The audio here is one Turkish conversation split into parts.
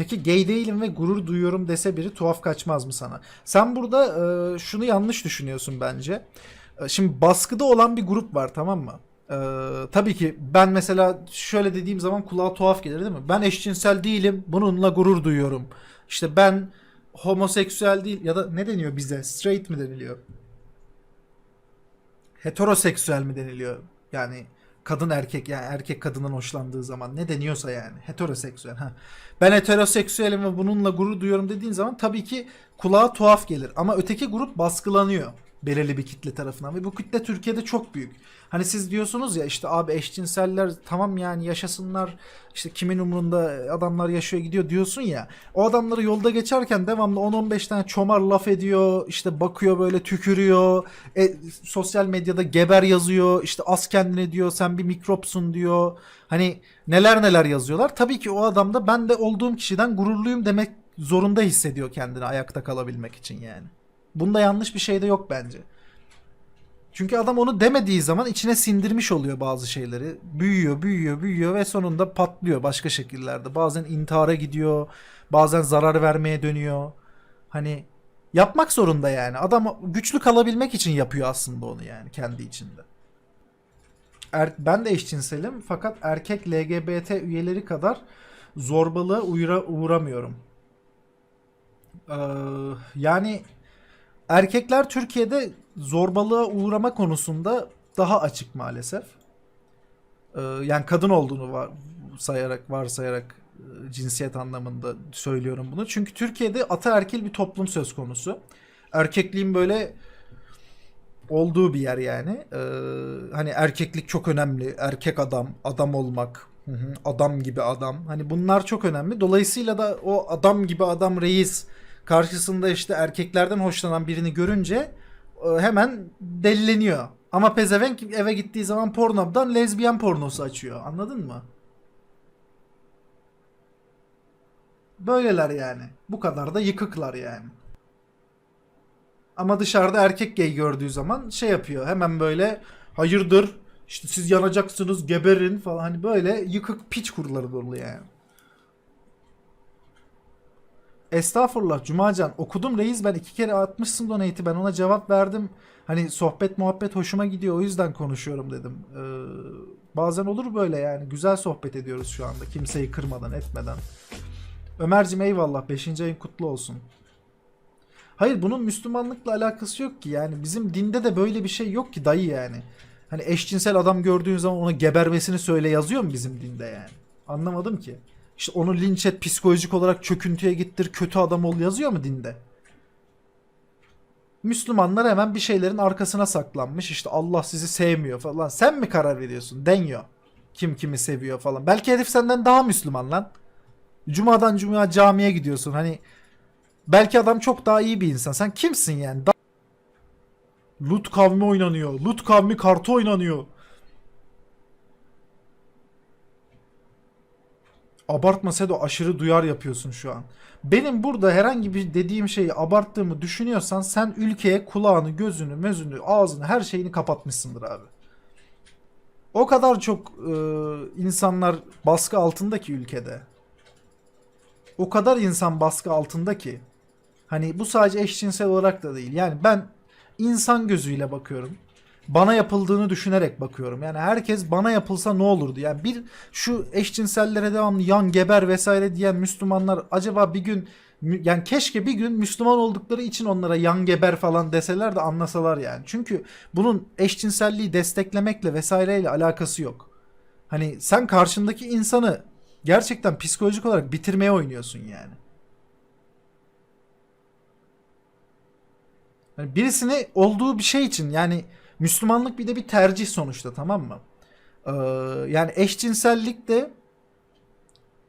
Peki gay değilim ve gurur duyuyorum dese biri tuhaf kaçmaz mı sana? Sen burada e, şunu yanlış düşünüyorsun bence. E, şimdi baskıda olan bir grup var tamam mı? E, tabii ki ben mesela şöyle dediğim zaman kulağa tuhaf gelir değil mi? Ben eşcinsel değilim bununla gurur duyuyorum. İşte ben homoseksüel değil ya da ne deniyor bize? Straight mi deniliyor? Heteroseksüel mi deniliyor? Yani kadın erkek yani erkek kadından hoşlandığı zaman ne deniyorsa yani heteroseksüel. Ha. Ben heteroseksüelim ve bununla gurur duyuyorum dediğin zaman tabii ki kulağa tuhaf gelir. Ama öteki grup baskılanıyor belirli bir kitle tarafından ve bu kitle Türkiye'de çok büyük. Hani siz diyorsunuz ya işte abi eşcinseller tamam yani yaşasınlar işte kimin umurunda adamlar yaşıyor gidiyor diyorsun ya. O adamları yolda geçerken devamlı 10-15 tane çomar laf ediyor işte bakıyor böyle tükürüyor e, sosyal medyada geber yazıyor işte az kendine diyor sen bir mikropsun diyor. Hani neler neler yazıyorlar. Tabii ki o adam da ben de olduğum kişiden gururluyum demek zorunda hissediyor kendini ayakta kalabilmek için yani. Bunda yanlış bir şey de yok bence. Çünkü adam onu demediği zaman içine sindirmiş oluyor bazı şeyleri. Büyüyor, büyüyor, büyüyor ve sonunda patlıyor başka şekillerde. Bazen intihara gidiyor, bazen zarar vermeye dönüyor. Hani yapmak zorunda yani. Adam güçlü kalabilmek için yapıyor aslında onu yani kendi içinde. Er- ben de eşcinselim fakat erkek LGBT üyeleri kadar zorbalığa uğra- uğramıyorum. Ee, yani erkekler Türkiye'de zorbalığa uğrama konusunda daha açık maalesef. Ee, yani kadın olduğunu var, sayarak varsayarak e, cinsiyet anlamında söylüyorum bunu. Çünkü Türkiye'de ataerkil bir toplum söz konusu. Erkekliğin böyle olduğu bir yer yani. Ee, hani erkeklik çok önemli. Erkek adam, adam olmak, adam gibi adam. Hani bunlar çok önemli. Dolayısıyla da o adam gibi adam reis karşısında işte erkeklerden hoşlanan birini görünce e, hemen delileniyor. Ama pezevenk eve gittiği zaman pornodan lezbiyen pornosu açıyor. Anladın mı? Böyleler yani. Bu kadar da yıkıklar yani. Ama dışarıda erkek gay gördüğü zaman şey yapıyor. Hemen böyle hayırdır işte siz yanacaksınız geberin falan hani böyle yıkık piç kuruları dolu yani. Estağfurullah Cumacan okudum reis ben iki kere atmışsın donate'i ben ona cevap verdim. Hani sohbet muhabbet hoşuma gidiyor o yüzden konuşuyorum dedim. Ee, bazen olur böyle yani güzel sohbet ediyoruz şu anda kimseyi kırmadan etmeden. Ömercim eyvallah 5. ayın kutlu olsun. Hayır bunun Müslümanlıkla alakası yok ki yani bizim dinde de böyle bir şey yok ki dayı yani. Hani eşcinsel adam gördüğün zaman ona gebermesini söyle yazıyor mu bizim dinde yani? Anlamadım ki. İşte onu linç et psikolojik olarak çöküntüye gittir kötü adam ol yazıyor mu dinde? Müslümanlar hemen bir şeylerin arkasına saklanmış. İşte Allah sizi sevmiyor falan. Sen mi karar veriyorsun? Deniyor. Kim kimi seviyor falan. Belki herif senden daha Müslüman lan. Cuma'dan cumaya camiye gidiyorsun. Hani belki adam çok daha iyi bir insan. Sen kimsin yani? Da- Lut kavmi oynanıyor. Lut kavmi kartı oynanıyor. Abartma Sedo aşırı duyar yapıyorsun şu an. Benim burada herhangi bir dediğim şeyi abarttığımı düşünüyorsan sen ülkeye kulağını, gözünü, mözünü, ağzını her şeyini kapatmışsındır abi. O kadar çok e, insanlar baskı altında ki ülkede. O kadar insan baskı altında ki. Hani bu sadece eşcinsel olarak da değil. Yani ben insan gözüyle bakıyorum. Bana yapıldığını düşünerek bakıyorum. Yani herkes bana yapılsa ne olurdu? Yani bir şu eşcinsellere devamlı yan geber vesaire diyen Müslümanlar acaba bir gün yani keşke bir gün Müslüman oldukları için onlara yan geber falan deseler de anlasalar yani. Çünkü bunun eşcinselliği desteklemekle vesaireyle alakası yok. Hani sen karşındaki insanı gerçekten psikolojik olarak bitirmeye oynuyorsun yani. Hani birisini olduğu bir şey için yani Müslümanlık bir de bir tercih sonuçta tamam mı? Ee, yani eşcinsellik de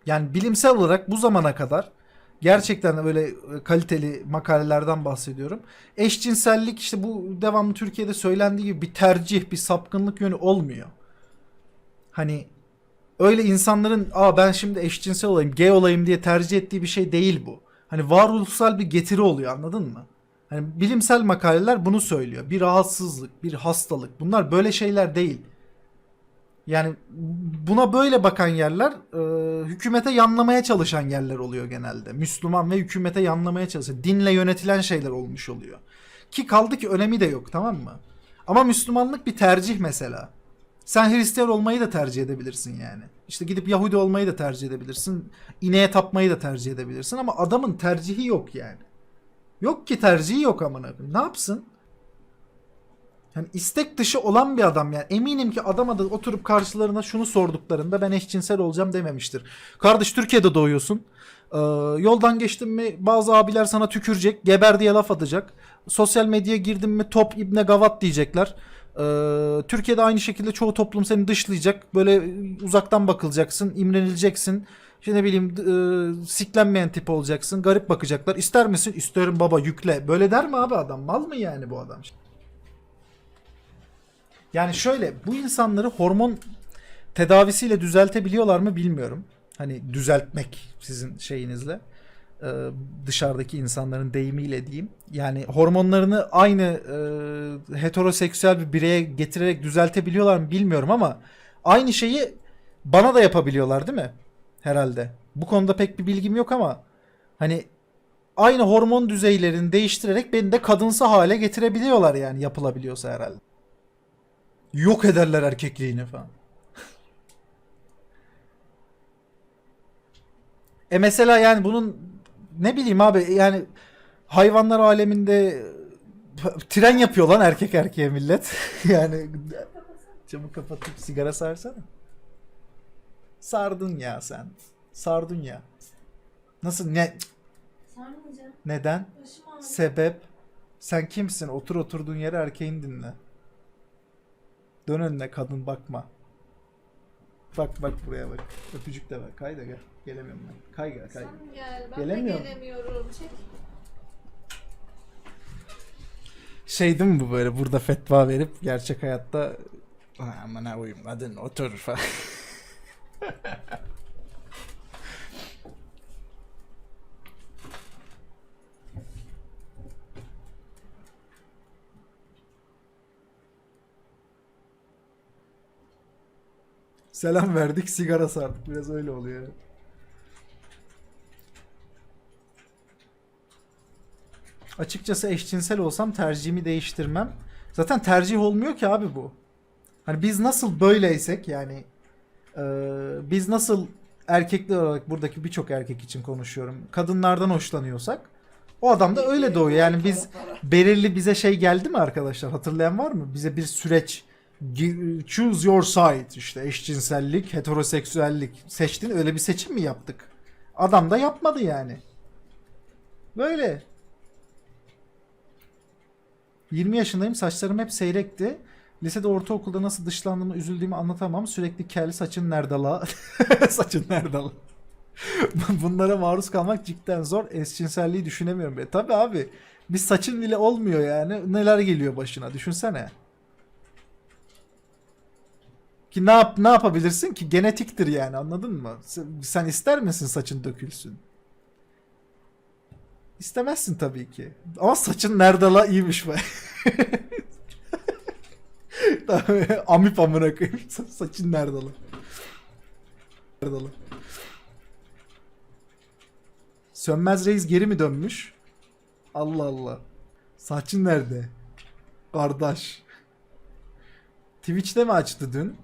yani bilimsel olarak bu zamana kadar gerçekten böyle e, kaliteli makalelerden bahsediyorum. Eşcinsellik işte bu devamlı Türkiye'de söylendiği gibi bir tercih, bir sapkınlık yönü olmuyor. Hani öyle insanların aa ben şimdi eşcinsel olayım, gay olayım diye tercih ettiği bir şey değil bu. Hani varoluşsal bir getiri oluyor anladın mı? Hani bilimsel makaleler bunu söylüyor. Bir rahatsızlık, bir hastalık. Bunlar böyle şeyler değil. Yani buna böyle bakan yerler e, hükümete yanlamaya çalışan yerler oluyor genelde. Müslüman ve hükümete yanlamaya çalışan, dinle yönetilen şeyler olmuş oluyor. Ki kaldı ki önemi de yok tamam mı? Ama Müslümanlık bir tercih mesela. Sen Hristiyan olmayı da tercih edebilirsin yani. İşte gidip Yahudi olmayı da tercih edebilirsin. İneğe tapmayı da tercih edebilirsin ama adamın tercihi yok yani. Yok ki tercihi yok amına koyayım. Ne yapsın? Yani istek dışı olan bir adam yani. Eminim ki adama da oturup karşılarına şunu sorduklarında ben eşcinsel olacağım dememiştir. Kardeş Türkiye'de doğuyorsun. Ee, yoldan geçtin mi bazı abiler sana tükürecek. Geber diye laf atacak. Sosyal medyaya girdin mi top ibne gavat diyecekler. Ee, Türkiye'de aynı şekilde çoğu toplum seni dışlayacak. Böyle uzaktan bakılacaksın, imrenileceksin. İşte ne bileyim e, siklenmeyen tip olacaksın. Garip bakacaklar. İster misin? İsterim baba yükle. Böyle der mi abi adam? Mal mı yani bu adam? Yani şöyle bu insanları hormon tedavisiyle düzeltebiliyorlar mı bilmiyorum. Hani düzeltmek sizin şeyinizle. Ee, dışarıdaki insanların deyimiyle diyeyim. Yani hormonlarını aynı e, heteroseksüel bir bireye getirerek düzeltebiliyorlar mı bilmiyorum ama aynı şeyi bana da yapabiliyorlar değil mi? Herhalde. Bu konuda pek bir bilgim yok ama hani aynı hormon düzeylerini değiştirerek beni de kadınsı hale getirebiliyorlar yani yapılabiliyorsa herhalde. Yok ederler erkekliğini falan. e mesela yani bunun ne bileyim abi yani hayvanlar aleminde tren yapıyor lan erkek erkeğe millet. yani camı kapatıp sigara sarsana. Sardın ya sen. Sardın ya. Nasıl ne Sarmayacağım. neden? Sebep? Sen kimsin? Otur oturduğun yere erkeğin dinle. Dön önüne kadın bakma. Bak bak buraya bak. Öpücük de ver. Kay da gel. Gelemiyorum ben. Kay gel kay. Sen gel. Ben Gelemiyorum. de gelemiyorum. Çek. Şey değil mi bu böyle burada fetva verip gerçek hayatta "Ha, uyum kadın otur falan. Selam verdik, sigara sardık. Biraz öyle oluyor. Açıkçası eşcinsel olsam tercihimi değiştirmem. Zaten tercih olmuyor ki abi bu. Hani biz nasıl böyleysek yani e, biz nasıl erkekler olarak buradaki birçok erkek için konuşuyorum. Kadınlardan hoşlanıyorsak o adam da öyle doğuyor. Yani biz belirli bize şey geldi mi arkadaşlar? Hatırlayan var mı? Bize bir süreç choose your side işte eşcinsellik, heteroseksüellik seçtin öyle bir seçim mi yaptık? Adam da yapmadı yani. Böyle. 20 yaşındayım saçlarım hep seyrekti. Lisede ortaokulda nasıl dışlandığımı üzüldüğümü anlatamam. Sürekli kel saçın nerede la? saçın nerede la? Bunlara maruz kalmak cidden zor. Eşcinselliği düşünemiyorum. E tabi abi. Bir saçın bile olmuyor yani. Neler geliyor başına düşünsene. Ki ne yap ne yapabilirsin ki genetiktir yani anladın mı? Sen, ister misin saçın dökülsün? İstemezsin tabii ki. Ama saçın nerede la iyiymiş be. Amip amına koyayım. Sa- Saçın nerede la? Nerede la? Sönmez Reis geri mi dönmüş? Allah Allah. Saçın nerede? Kardeş. Twitch'te mi açtı dün?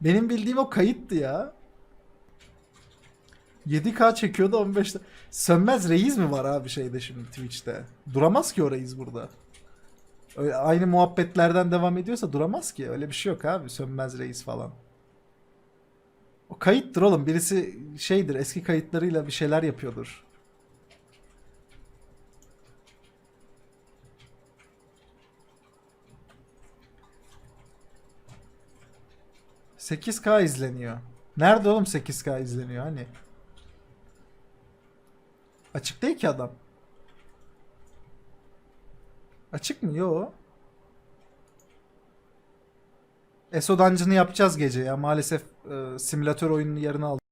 Benim bildiğim o kayıttı ya. 7K çekiyordu 15'te. Sönmez reis mi var abi şeyde şimdi Twitch'te? Duramaz ki o reis burada. Öyle aynı muhabbetlerden devam ediyorsa duramaz ki. Öyle bir şey yok abi. Sönmez reis falan. O kayıttır oğlum. Birisi şeydir eski kayıtlarıyla bir şeyler yapıyordur. ...8K izleniyor. Nerede oğlum 8K izleniyor hani? Açık değil ki adam. Açık mı? Yo. ESO Dungeon'ı yapacağız gece ya. Maalesef e, simülatör oyununu yarına aldık.